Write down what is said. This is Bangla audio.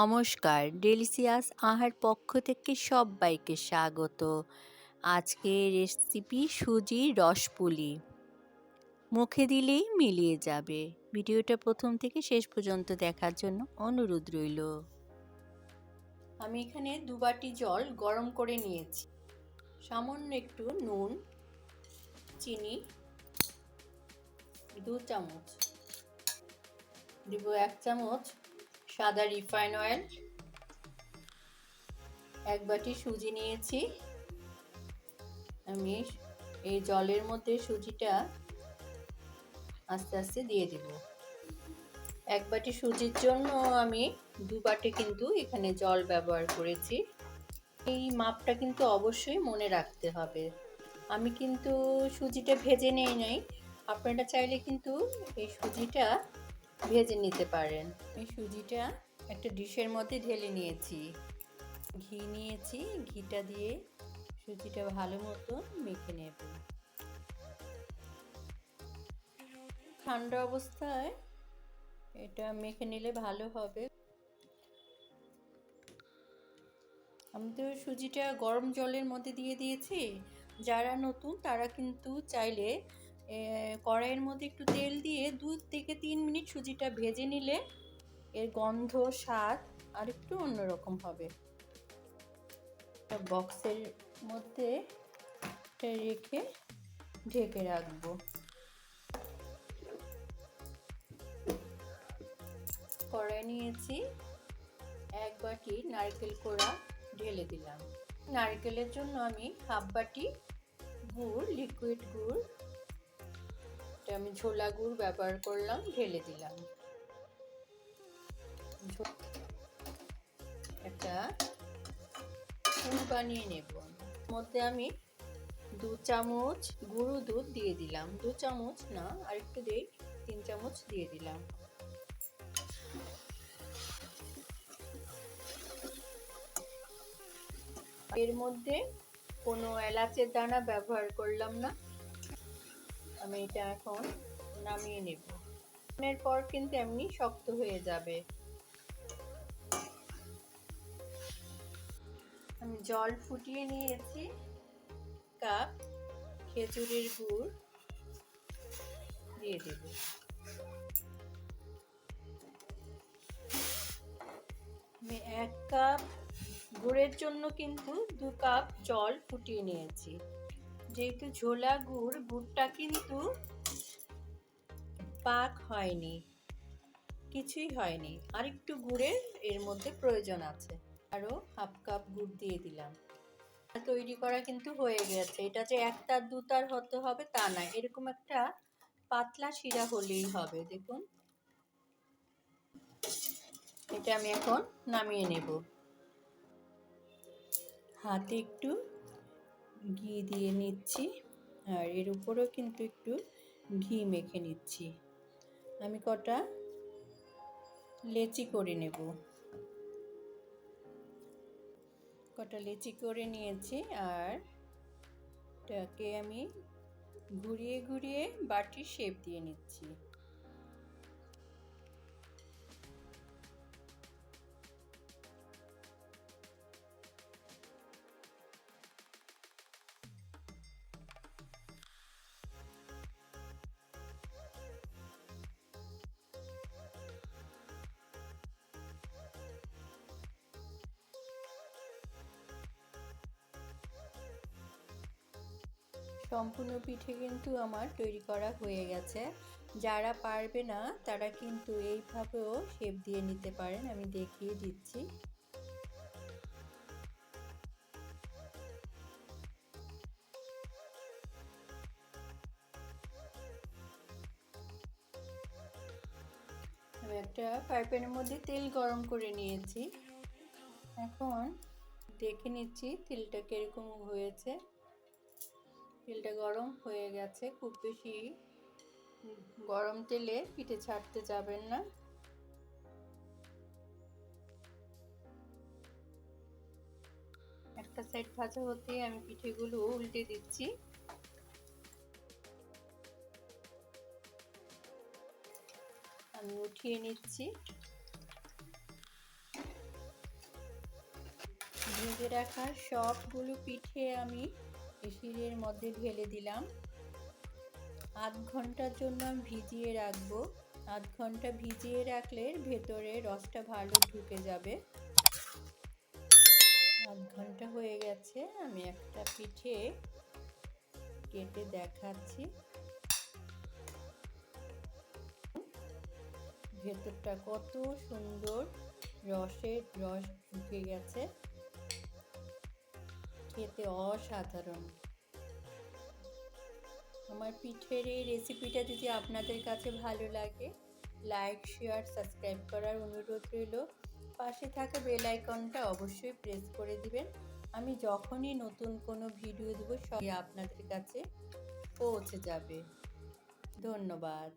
নমস্কার। ডেলিসিয়াস আহার পক্ষ থেকে সবাইকে স্বাগত। আজকে রেসিপি সুজি রসপুলি। মুখে দিলেই মিলিয়ে যাবে। ভিডিওটা প্রথম থেকে শেষ পর্যন্ত দেখার জন্য অনুরোধ রইল। আমি এখানে দু বাটি জল গরম করে নিয়েছি। সামান্য একটু নুন, চিনি, দু চামচ। দিব এক চামচ সাদা রিফাইন অয়েল। এক বাটি সুজি নিয়েছি। আমি এই জলের মধ্যে সুজিটা আস্তে আস্তে দিয়ে দিব। এক বাটি সুজির জন্য আমি দু বাটি কিন্তু এখানে জল ব্যবহার করেছি। এই মাপটা কিন্তু অবশ্যই মনে রাখতে হবে। আমি কিন্তু সুজিটা ভেজে নেই নাই। আপনারা চাইলে কিন্তু এই সুজিটা ভেজে নিতে পারেন। এই সুজিটা একটা ডিশের মধ্যে ঢেলে নিয়েছি। ঘি নিয়েছি, ঘিটা দিয়ে সুজিটা ভালো মতো মেখে নেব। ঠান্ডা অবস্থায় এটা মেখে নিলে ভালো হবে। আমি তো সুজিটা গরম জলের মধ্যে দিয়ে দিয়েছি। যারা নতুন তারা কিন্তু চাইলে কড়াইয়ের মধ্যে একটু তেল দিয়ে দু থেকে তিন মিনিট সুজিটা ভেজে নিলে এর গন্ধ, স্বাদ আর একটু অন্যরকম হবে। বক্সের মধ্যে রেখে ঢেকে রাখব। কড়াই নিয়েছি এক বাটি নারকেল কোড়া ঢেলে দিলাম। নারকেলের জন্য আমি হাফ বাটি গুড় লিকুইড গুড় আমি ছোলা গুড় ব্যবহার করলাম, ঢেলে দিলাম। একটা ফুল বানিয়ে নেব। মধ্যে আমি দু চামচ গুঁড়ো দুধ দিয়ে দিলাম। দু চামচ না, আরেকটু দেই, তিন চামচ দিয়ে দিলাম। এর মধ্যে কোনো এলাচের দানা ব্যবহার করলাম না। আমি এটা এখন নামিয়ে নেব। এর পর কিন্তু এমনি শক্ত হয়ে যাবে। আমি জল ফুটিয়ে নিয়েছি, কাপ, খেজুরের গুড় দিয়ে দেব। আমি এক কাপ, গুড়ের জন্য কিন্তু দু কাপ জল ফুটিয়ে নিয়েছি। যেহেতু ঝোলা গুড়, গুড়টা কিন্তু পাক হয়নি, কিছুই হয়নি। আর একটু গুড়ের এর মধ্যে প্রয়োজন আছে। আরও হাফ কাপ গুড় দিয়ে দিলাম। তৈরি করা কিন্তু হয়ে গেছে। এটা যে একটার দুতার হতে হবে তা না। এরকম একটা পাতলা শিরা হলেই হবে, দেখুন। এটা আমি এখন নামিয়ে নেব। হাতে একটু ঘি দিয়ে নিচ্ছি আর এর উপরেও কিন্তু একটু ঘি মেখে নিচ্ছি। আমি কটা লেচি করে নেব। কটা লেচি করে নিয়েছি আর এটাকে আমি ঘুরিয়ে ঘুরিয়ে বাটির শেপ দিয়ে নিচ্ছি। সম্পূর্ণ পিঠে কিন্তু আমার তৈরি করা হয়ে গেছে। যারা পারবে না, তারা কিন্তু এইভাবেও শেপ দিয়ে নিতে পারেন, আমি দেখিয়ে দিচ্ছি। আমি একটা পাইপের মধ্যে তেল গরম করে নিয়েছি। এখন দেখে নিচ্ছি তেলটা কীরকম হয়েছে। তেলটা গরম হয়ে গেছে। খুব বেশি গরম তেলে পিঠে ছাড়তে যাবেন না। একটা সাইড ভাজা হতে আমি পিঠেগুলো উল্টে দিচ্ছি। আমি উঠিয়ে নিচ্ছি। ভেজে রাখা সবগুলো পিঠে আমি শিরের মধ্যে ঢেলে দিলাম। আধ ঘণ্টার জন্য আমি ভিজিয়ে রাখব। আধ ঘণ্টা ভিজিয়ে রাখলে ভেতরে রসটা ভালো ঢুকে যাবে। আধ ঘণ্টা হয়ে গেছে, আমি একটা পিঠে কেটে দেখাচ্ছি। ভেতরটা কত সুন্দর রসের রস ঢুকে গেছে। খেতে অসাধারণ। আমার পিঠের এই রেসিপিটা যদি আপনাদের কাছে ভালো লাগে লাইক শেয়ার সাবস্ক্রাইব করার অনুরোধ রইল। পাশে থাকা বেল আইকনটা অবশ্যই প্রেস করে দিবেন। আমি যখনই নতুন কোনো ভিডিও দেবো, সবই আপনাদের কাছে পৌঁছে যাবে। ধন্যবাদ।